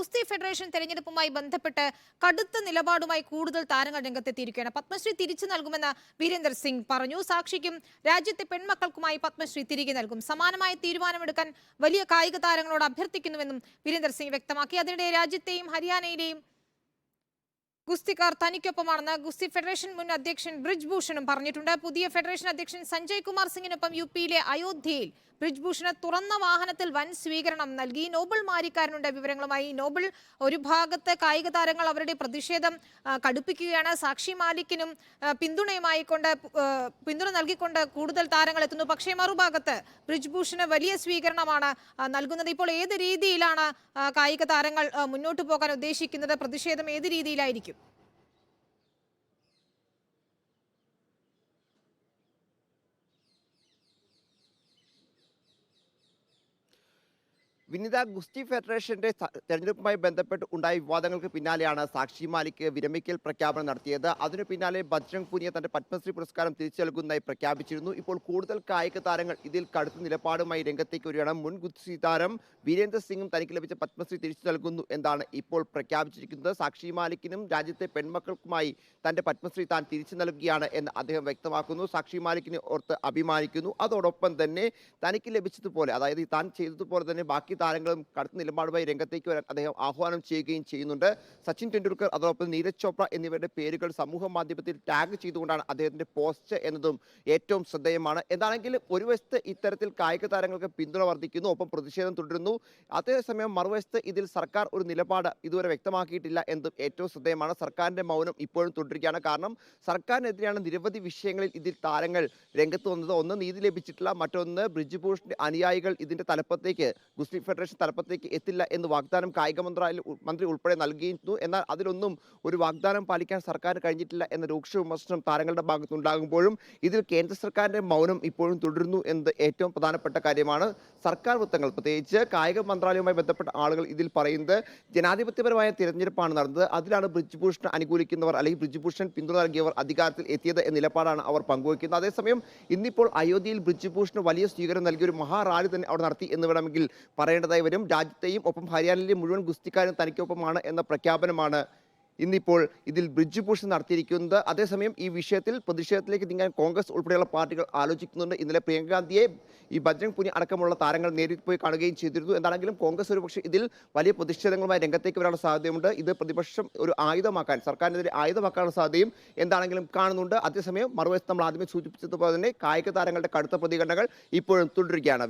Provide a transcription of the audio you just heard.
ഗുസ്തി ഫെഡറേഷൻ തെരഞ്ഞെടുപ്പുമായി ബന്ധപ്പെട്ട് കടുത്ത നിലപാടുമായി കൂടുതൽ താരങ്ങൾ രംഗത്തെത്തിയിരിക്കുകയാണ്. പത്മശ്രീ തിരിച്ചു നൽകുമെന്ന് വീരേന്ദർ സിംഗ് പറഞ്ഞു. സാക്ഷിക്കും രാജ്യത്തെ പെൺമക്കൾക്കുമായി പത്മശ്രീ തിരികെ നൽകും. സമാനമായ തീരുമാനമെടുക്കാൻ വലിയ കായിക താരങ്ങളോട് അഭ്യർത്ഥിക്കുന്നുവെന്നും വീരേന്ദർ സിംഗ് വ്യക്തമാക്കി. അതിനിടെ രാജ്യത്തെയും ഹരിയാനയിലെയും ഗുസ്തിക്കാർ തനിക്കൊപ്പമാണെന്ന് ഗുസ്തി ഫെഡറേഷൻ മുൻ അധ്യക്ഷൻ ബ്രിജ് ഭൂഷണും പറഞ്ഞിട്ടുണ്ട്. പുതിയ ഫെഡറേഷൻ അധ്യക്ഷൻ സഞ്ജയ് കുമാർ സിംഗിനൊപ്പം യു പിയിലെ അയോധ്യയിൽ ബ്രിജ് ഭൂഷണ് തുറന്ന വാഹനത്തിൽ വൻ സ്വീകരണം നൽകി. നോബിൾ മാരിക്കാരനുണ്ട് വിവരങ്ങളുമായി. നോബിൾ ഒരു ഭാഗത്ത് കായിക താരങ്ങൾ അവരുടെ പ്രതിഷേധം കടുപ്പിക്കുകയാണ്. സാക്ഷി മാലിക്കിനും പിന്തുണയുമായിക്കൊണ്ട് പിന്തുണയുമായി കൊണ്ട് പിന്തുണ നൽകിക്കൊണ്ട് കൂടുതൽ താരങ്ങൾ എത്തുന്നു. പക്ഷേ മറുഭാഗത്ത് ബ്രിജ് ഭൂഷണ് വലിയ സ്വീകരണമാണ് നൽകുന്നത്. ഇപ്പോൾ ഏത് രീതിയിലാണ് കായിക താരങ്ങൾ മുന്നോട്ട് പോകാൻ ഉദ്ദേശിക്കുന്നത്? പ്രതിഷേധം ഏത് രീതിയിലായിരിക്കും? വിനിത ഗുസ്തി ഫെഡറേഷന്റെ തെരഞ്ഞെടുപ്പുമായി ബന്ധപ്പെട്ട് ഉണ്ടായ വിവാദങ്ങൾക്ക് പിന്നാലെയാണ് സാക്ഷി മാലിക് വിരമിക്കൽ പ്രഖ്യാപനം നടത്തിയത്. അതിനു പിന്നാലെ ബജ്രംഗ് പുനിയ തന്റെ പത്മശ്രീ പുരസ്കാരം തിരിച്ചു നൽകുന്നതായി പ്രഖ്യാപിച്ചിരുന്നു. ഇപ്പോൾ കൂടുതൽ കായിക താരങ്ങൾ ഇതിൽ കടുത്ത നിലപാടുമായി രംഗത്തേക്ക് വരികയാണ്. മുൻ ഗുസ്തി താരം വീരേന്ദ്ര സിംഗും തനിക്ക് ലഭിച്ച പത്മശ്രീ തിരിച്ചു നൽകുന്നു എന്നാണ് ഇപ്പോൾ പ്രഖ്യാപിച്ചിരിക്കുന്നത്. സാക്ഷി മാലിക്കിനും രാജ്യത്തെ പെൺമക്കൾക്കുമായി തന്റെ പത്മശ്രീ താൻ തിരിച്ചു നൽകുകയാണ് എന്ന് അദ്ദേഹം വ്യക്തമാക്കുന്നു. സാക്ഷി മാലിക്കിനെ ഓർത്ത് അഭിമാനിക്കുന്നു. അതോടൊപ്പം തന്നെ തനിക്ക് ലഭിച്ചതുപോലെ അതായത് താൻ ചെയ്തതുപോലെ തന്നെ ബാക്കി താരങ്ങളും കടുത്ത നിലപാടുമായി രംഗത്തേക്ക് വരാൻ അദ്ദേഹം ആഹ്വാനം ചെയ്യുകയും ചെയ്യുന്നുണ്ട്. സച്ചിൻ ടെണ്ടുൽക്കർ അതോടൊപ്പം നീരജ് ചോപ്ര എന്നിവരുടെ പേരുകൾ സമൂഹ മാധ്യമത്തിൽ ടാഗ് ചെയ്തുകൊണ്ടാണ് അദ്ദേഹത്തിന്റെ പോസ്റ്റ് എന്നതും ഏറ്റവും ശ്രദ്ധേയമാണ്. എന്താണെങ്കിലും ഒരു വശത്ത് ഇത്തരത്തിൽ കായിക താരങ്ങൾക്ക് പിന്തുണ വർദ്ധിക്കുന്നു ഒപ്പം പ്രതിഷേധം തുടരുന്നു. അതേസമയം മറുവശത്ത് ഇതിൽ സർക്കാർ ഒരു നിലപാട് ഇതുവരെ വ്യക്തമാക്കിയിട്ടില്ല എന്നതും ഏറ്റവും ശ്രദ്ധേയമാണ്. സർക്കാരിന്റെ മൗനം ഇപ്പോഴും തുടരുകയാണ്. കാരണം സർക്കാരിനെതിരെയാണ് നിരവധി വിഷയങ്ങളിൽ ഇതിൽ താരങ്ങൾ രംഗത്ത് വന്നത്. ഒന്ന് നീതി ലഭിച്ചിട്ടില്ല മറ്റൊന്ന് ബ്രിജ്ഭൂഷന്റെ അനുയായികൾ ഇതിന്റെ തലപ്പത്തേക്ക് ഗുസ്തി ഫെഡറേഷൻ തലപ്പത്തേക്ക് എത്തില്ല എന്ന് വാഗ്ദാനം കായിക മന്ത്രാലയ മന്ത്രി ഉൾപ്പെടെ നൽകിയിരുന്നു. എന്നാൽ അതിലൊന്നും ഒരു വാഗ്ദാനം പാലിക്കാൻ സർക്കാർ കഴിഞ്ഞിട്ടില്ല എന്ന രൂക്ഷ വിമർശനം താരങ്ങളുടെ ഭാഗത്തുണ്ടാകുമ്പോഴും ഇതിൽ കേന്ദ്ര സർക്കാരിന്റെ മൗനം ഇപ്പോഴും തുടരുന്നു എന്നത് ഏറ്റവും പ്രധാനപ്പെട്ട കാര്യമാണ്. സർക്കാർ വൃത്തങ്ങൾ പ്രത്യേകിച്ച് കായിക മന്ത്രാലയവുമായി ബന്ധപ്പെട്ട ആളുകൾ ഇതിൽ പറയുന്നത് ജനാധിപത്യപരമായ തിരഞ്ഞെടുപ്പാണ് നടന്നത്. അതിലാണ് ബ്രിജ്ഭൂഷൺ അനുകൂലിക്കുന്നവർ അല്ലെങ്കിൽ ബ്രിജ്ഭൂഷൺ പിന്തുണ നൽകിയവർ അധികാരത്തിൽ എത്തിയത് എന്ന നിലപാടാണ് അവർ പങ്കുവയ്ക്കുന്നത്. അതേസമയം ഇന്നിപ്പോൾ അയോധ്യയിൽ ബ്രിജ്ഭൂഷണ് വലിയ സ്വീകരണം നൽകിയ ഒരു മഹാറാലി തന്നെ അവിടെ നടത്തി എന്ന് വേണമെങ്കിൽ പറയേണ്ടതായി വരും. രാജ്യത്തെയും ഒപ്പം ഹരിയാനയിലെ മുഴുവൻ ഗുസ്തിക്കാരും തനിക്കൊപ്പമാണ് എന്ന പ്രഖ്യാപനമാണ് ഇന്നിപ്പോൾ ഇതിൽ ബ്രിഡ്ജ് ഭൂഷൺ നടത്തിയിരിക്കുന്നത്. അതേസമയം ഈ വിഷയത്തിൽ പ്രതിഷേധത്തിലേക്ക് നീങ്ങാൻ കോൺഗ്രസ് ഉൾപ്പെടെയുള്ള പാർട്ടികൾ ആലോചിക്കുന്നുണ്ട്. ഇന്നലെ പ്രിയങ്ക ഗാന്ധിയെ ഈ ബജ്രംഗ് പുനി അടക്കമുള്ള താരങ്ങൾ നേരിട്ട് പോയി കാണുകയും ചെയ്തിരുന്നു. എന്താണെങ്കിലും കോൺഗ്രസ് ഒരുപക്ഷെ ഇതിൽ വലിയ പ്രതിഷേധങ്ങളുമായി രംഗത്തേക്ക് വരാനുള്ള സാധ്യതയുണ്ട്. ഇത് പ്രതിപക്ഷം ഒരു ആയുധമാക്കാൻ സർക്കാരിനെതിരെ ആയുധമാക്കാനുള്ള സാധ്യതയും എന്താണെങ്കിലും കാണുന്നുണ്ട്. അതേസമയം മറുവശത്ത് നമ്മൾ ആദ്യമേ സൂചിപ്പിച്ചതുപോലെ തന്നെ കായിക താരങ്ങളുടെ കടുത്ത പ്രതികരണങ്ങൾ ഇപ്പോഴും തുടരുകയാണ്.